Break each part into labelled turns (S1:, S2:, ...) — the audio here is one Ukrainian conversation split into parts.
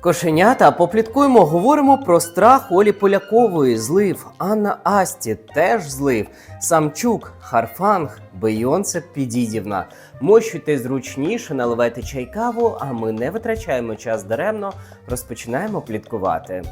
S1: Кошенята, попліткуємо, говоримо про страх Олі Полякової, злив, Анна Асті теж злив, Самчук, Харфанг, Бейонсе Підідівна. Мощуйте зручніше, наливайте чай каву, а ми не витрачаємо час даремно, розпочинаємо пліткувати.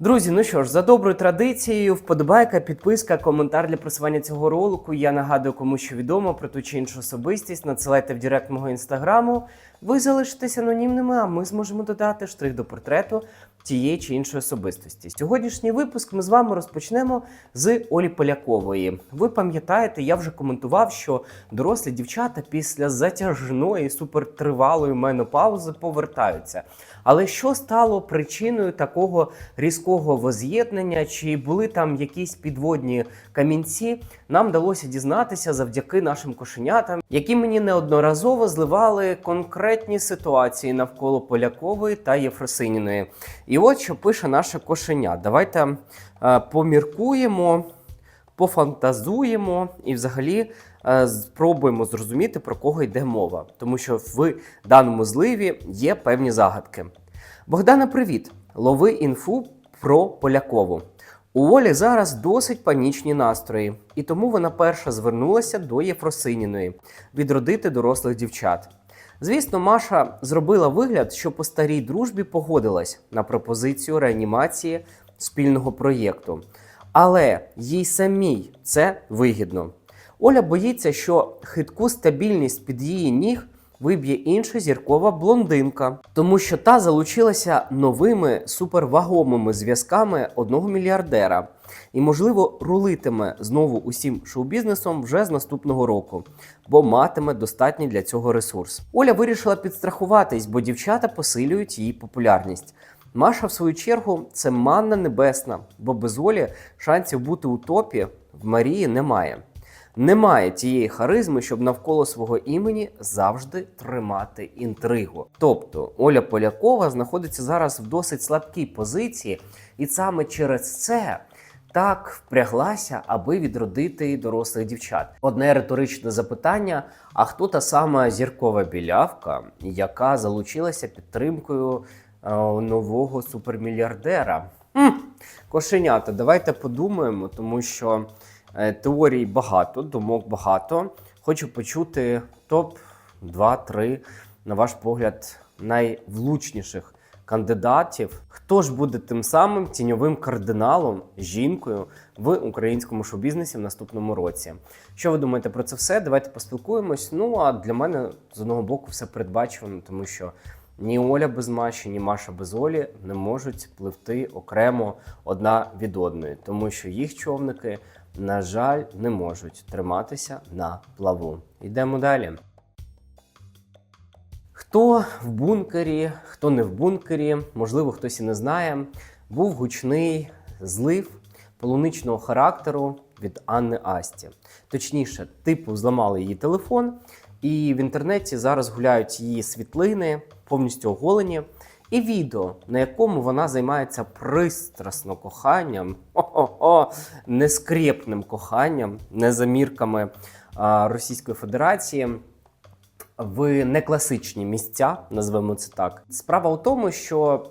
S1: Друзі, ну що ж, за доброю традицією, вподобайка, підписка, коментар для просування цього ролику. Я нагадую, кому що відомо про ту чи іншу особистість. Надсилайте в директ мого інстаграму. Ви залишитесь анонімними, а ми зможемо додати штрих до портрету тієї чи іншої особистості. Сьогоднішній випуск ми з вами розпочнемо з Олі Полякової. Ви пам'ятаєте, я вже коментував, що дорослі дівчата після затяжної супертривалої менопаузи повертаються. Але що стало причиною такого різкого воз'єднання? Чи були там якісь підводні камінці? Нам вдалося дізнатися завдяки нашим кошенятам, які мені неодноразово зливали конкретні ситуації навколо Полякової та Єфросиніної. І от що пише наше кошеня. Давайте е, поміркуємо, пофантазуємо і взагалі е, спробуємо зрозуміти, про кого йде мова. Тому що в даному зливі є певні загадки. Богдана, привіт! Лови інфу про Полякову. У Олі зараз досить панічні настрої, і тому вона перша звернулася до Єфросиніної відродити дорослих дівчат. Звісно, Маша зробила вигляд, що по старій дружбі погодилась на пропозицію реанімації спільного проєкту. Але їй самій це вигідно. Оля боїться, що хитку стабільність під її ніг виб'є інша зіркова блондинка, тому що та залучилася новими супервагомими зв'язками одного мільярдера і, можливо, рулитиме знову усім шоу-бізнесом вже з наступного року, бо матиме достатній для цього ресурс. Оля вирішила підстрахуватись, бо дівчата посилюють її популярність. Маша, в свою чергу, це манна небесна, бо без Олі шансів бути у топі в Марії немає. Немає тієї харизми, щоб навколо свого імені завжди тримати інтригу. Тобто Оля Полякова знаходиться зараз в досить слабкій позиції, і саме через це так впряглася, аби відродити дорослих дівчат. Одне риторичне запитання: а хто та сама зіркова білявка, яка залучилася підтримкою е, нового супермільярдера? Хм, кошенята, давайте подумаємо, тому що. Е, Теорій багато, думок багато. Хочу почути топ 2-3, на ваш погляд, найвлучніших кандидатів. Хто ж буде тим самим тіньовим кардиналом, жінкою в українському шоу-бізнесі в наступному році? Що ви думаєте про це все? Давайте поспілкуємось. Ну а для мене з одного боку все передбачено, тому що. Ні Оля без Маші, ні Маша без Олі не можуть пливти окремо одна від одної, тому що їх човники на жаль, не можуть триматися на плаву. Йдемо далі. Хто в бункері, хто не в бункері, можливо, хтось і не знає, був гучний злив полуничного характеру від Анни Асті. Точніше, типу зламали її телефон, і в інтернеті зараз гуляють її світлини, повністю оголені. І відео, на якому вона займається пристрасно коханням, о-о-о, коханням, не замірками Російської Федерації в некласичні місця, назвемо це так. Справа у тому, що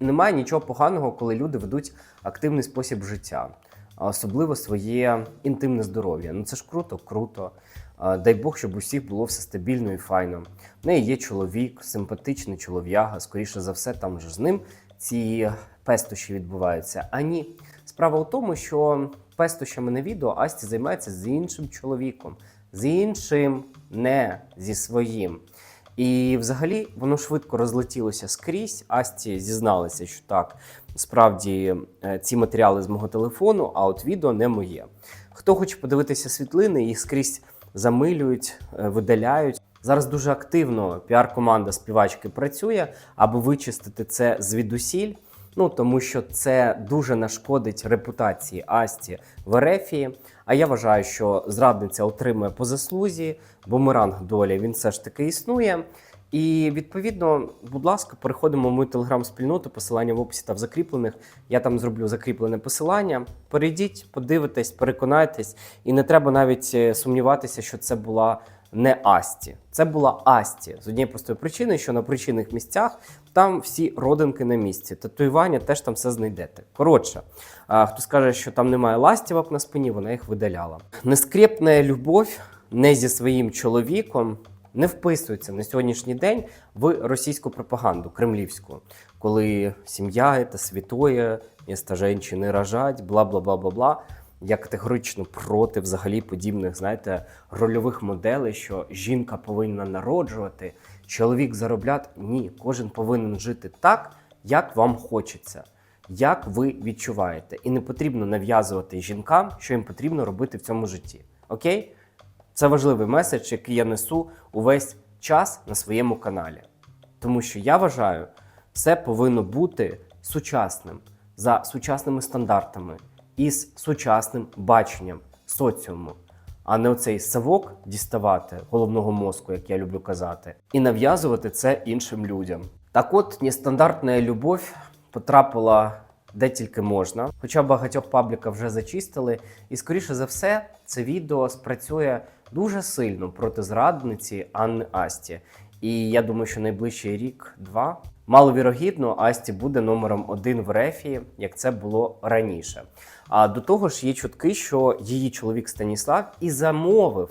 S1: немає нічого поганого, коли люди ведуть активний спосіб життя, особливо своє інтимне здоров'я. Ну це ж круто, круто. Дай Бог, щоб у всіх було все стабільно і файно. В неї є чоловік, симпатичний чолов'яга. Скоріше за все, там вже з ним ці пестощі відбуваються. А ні, справа у тому, що пестощами на відео Асті займається з іншим чоловіком, з іншим, не зі своїм. І взагалі воно швидко розлетілося скрізь. Асті зізналася, що так, справді е, ці матеріали з мого телефону, а от відео не моє. Хто хоче подивитися світлини, їх скрізь замилюють, е, видаляють. Зараз дуже активно піар-команда співачки працює, аби вичистити це звідусіль. Ну тому що це дуже нашкодить репутації Асті в Ерефії. А я вважаю, що зрадниця отримує по заслузі, бумеранг долі він все ж таки існує. І відповідно, будь ласка, переходимо в мою телеграм-спільноту, посилання в описі та в закріплених. Я там зроблю закріплене посилання. Перейдіть, подивитесь, переконайтесь, і не треба навіть е, сумніватися, що це була не Асті. Це була Асті з однієї простої причини, що на причинних місцях там всі родинки на місці. Татуювання теж там все знайдете. Коротше, хто скаже, що там немає ластівок на спині, вона їх видаляла. Нескрепна любов не зі своїм чоловіком не вписується на сьогоднішній день в російську пропаганду кремлівську, коли сім'я це святое, місто жінки рожать, бла бла бла бла бла. Я категорично проти взагалі подібних, знаєте, рольових моделей, що жінка повинна народжувати, чоловік заробляти. Ні, кожен повинен жити так, як вам хочеться, як ви відчуваєте. І не потрібно нав'язувати жінкам, що їм потрібно робити в цьому житті. Окей? Це важливий меседж, який я несу увесь час на своєму каналі. Тому що я вважаю, все повинно бути сучасним за сучасними стандартами і з сучасним баченням соціуму, а не оцей совок діставати головного мозку, як я люблю казати, і нав'язувати це іншим людям. Так от, нестандартна любов потрапила де тільки можна, хоча багатьох пабліка вже зачистили, і скоріше за все, це відео спрацює дуже сильно проти зрадниці Анни Асті. І я думаю, що найближчий рік-два маловірогідно Асті буде номером один в рефі, як це було раніше. А до того ж, є чутки, що її чоловік Станіслав і замовив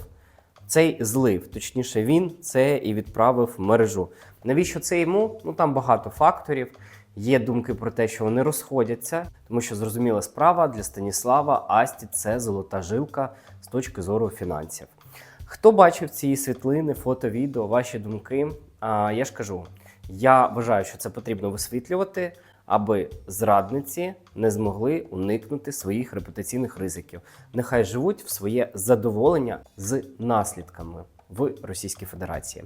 S1: цей злив. Точніше, він це і відправив в мережу. Навіщо це йому? Ну там багато факторів. Є думки про те, що вони розходяться, тому що зрозуміла справа для Станіслава Асті це золота жилка з точки зору фінансів. Хто бачив ці світлини, фото, відео, ваші думки? А, я ж кажу, я вважаю, що це потрібно висвітлювати, аби зрадниці не змогли уникнути своїх репутаційних ризиків. Нехай живуть в своє задоволення з наслідками в Російській Федерації.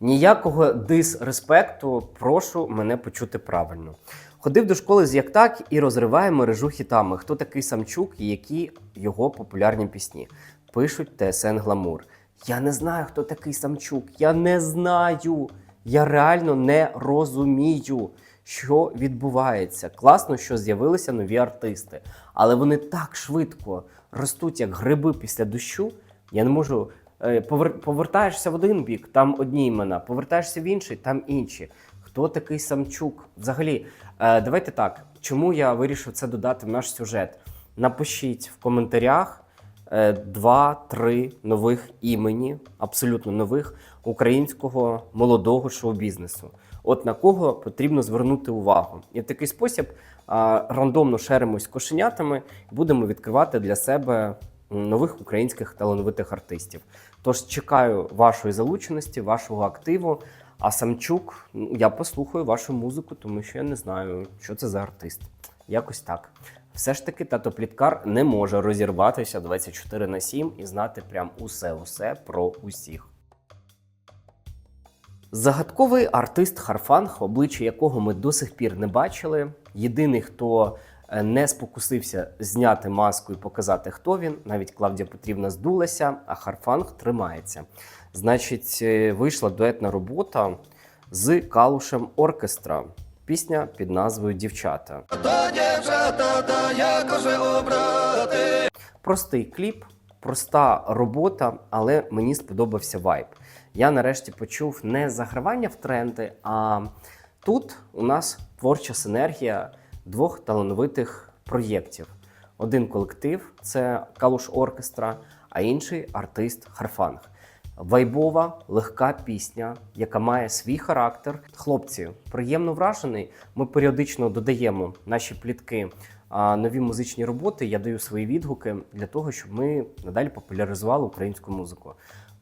S1: Ніякого дисреспекту, прошу мене почути правильно. Ходив до школи з як так і розриває мережу хітами. Хто такий Самчук і які його популярні пісні? Пишуть ТСН Гламур. Я не знаю, хто такий Самчук. Я не знаю. Я реально не розумію, що відбувається. Класно, що з'явилися нові артисти, але вони так швидко ростуть, як гриби після дощу. Я не можу. Е, Повертаєшся в один бік, там одні імена, повертаєшся в інший, там інші. Хто такий Самчук? Взагалі, е, давайте так. Чому я вирішив це додати в наш сюжет? Напишіть в коментарях е, два-три нових імені, абсолютно нових українського молодого шоу-бізнесу. От на кого потрібно звернути увагу. І в такий спосіб рандомно шеримось кошенятами будемо відкривати для себе нових українських талановитих артистів. Тож чекаю вашої залученості, вашого активу. А Самчук, ну, я послухаю вашу музику, тому що я не знаю, що це за артист. Якось так. Все ж таки, тато Пліткар не може розірватися 24 на 7 і знати прям усе-усе про усіх. Загадковий артист Харфанг, обличчя якого ми до сих пір не бачили. Єдиний, хто не спокусився зняти маску і показати, хто він. Навіть Клавдія Петрівна здулася, а Харфанг тримається. Значить, е, вийшла дуетна робота з Калушем Оркестра. Пісня під назвою Дівчата. Простий кліп, проста робота, але мені сподобався вайб. Я нарешті почув не загравання в тренди, а тут у нас творча синергія двох талановитих проєктів. Один колектив це Калуш Оркестра, а інший артист Харфанг. Вайбова, легка пісня, яка має свій характер. Хлопці, приємно вражений. Ми періодично додаємо наші плітки нові музичні роботи. Я даю свої відгуки для того, щоб ми надалі популяризували українську музику.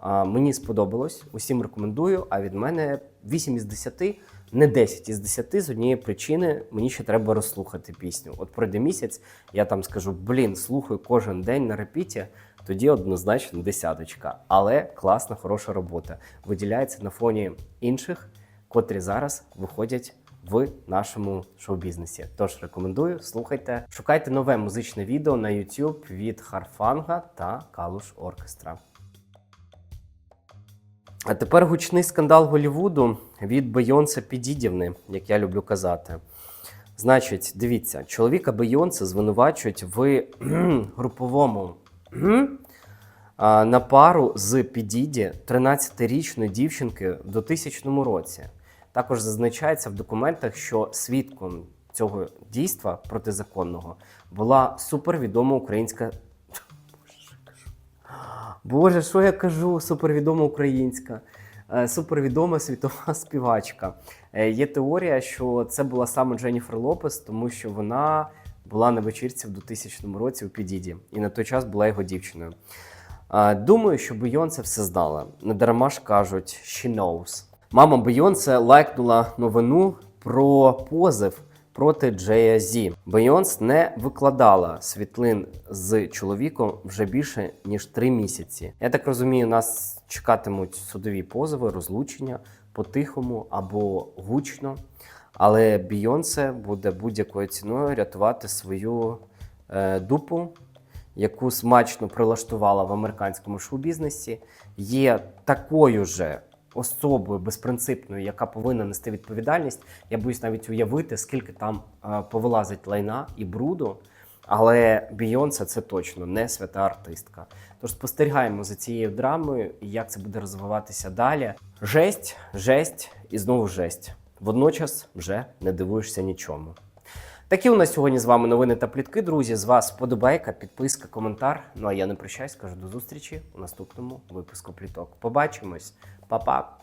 S1: Мені сподобалось, усім рекомендую. А від мене 8 із 10, не 10 із 10 з однієї причини. Мені ще треба розслухати пісню. От пройде місяць, я там скажу: блін, слухаю кожен день на репіті. Тоді однозначно десяточка. Але класна, хороша робота. Виділяється на фоні інших, котрі зараз виходять в нашому шоу-бізнесі. Тож рекомендую, слухайте, шукайте нове музичне відео на YouTube від Харфанга та Калуш Оркестра. А тепер гучний скандал Голлівуду від Бейонсе Підідівни, як я люблю казати. Значить, дивіться, чоловіка Бейонсе звинувачують в груповому на пару з Підіді 13-річної дівчинки в 2000 році. Також зазначається в документах, що свідком цього дійства протизаконного була супервідома українська. Боже, що я кажу? Супервідома українська, е, супервідома світова співачка. Е, Є теорія, що це була саме Дженніфер Лопес, тому що вона була на вечірці в 2000 році у Підіді, і на той час була його дівчиною. Е, Думаю, що Бейонсе все знала. Не дарма ж кажуть «she knows». Мама Бейонсе лайкнула новину про позив проти Джея Зі. Бейонс не викладала світлин з чоловіком вже більше ніж три місяці. Я так розумію, нас чекатимуть судові позови, розлучення по-тихому або гучно. Але Бейонсе буде будь-якою ціною рятувати свою е, дупу, яку смачно прилаштувала в американському шоу-бізнесі, є такою же особою безпринципною, яка повинна нести відповідальність. Я боюсь навіть уявити, скільки там е, повилазить лайна і бруду. Але Бійонсе це точно не свята артистка. Тож спостерігаємо за цією драмою і як це буде розвиватися далі. Жесть, жесть і знову жесть. Водночас вже не дивуєшся нічому. Такі у нас сьогодні з вами новини та плітки. Друзі, з вас вподобайка, підписка, коментар. Ну а я не прощаюсь, кажу до зустрічі у наступному випуску пліток. Побачимось, Па-па!